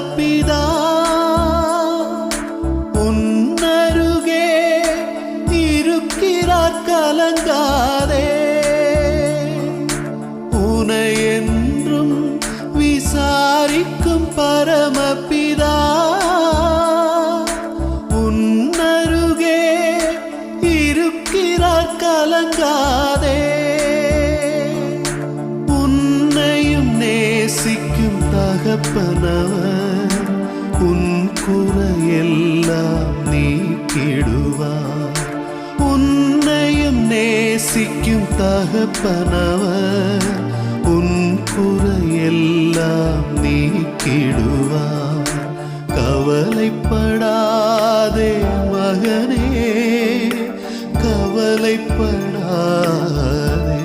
பரப்பிதா உன்னருகே இருக்கிறார் கலங்காதே. உனை என்றும் விசாரிக்கும் பரமபிதா உன்னருகே இருக்கிறார் கலங்காதே. தகப்பனவர். எல்லாம் நீக்கிடுவார் உன்னையும் நேசிக்கும் தகப்பனவர். உன் குறையெல்லாம் நீக்கிடுவார் கவலைப்படாதே மகனே. கவலைப்படாதே.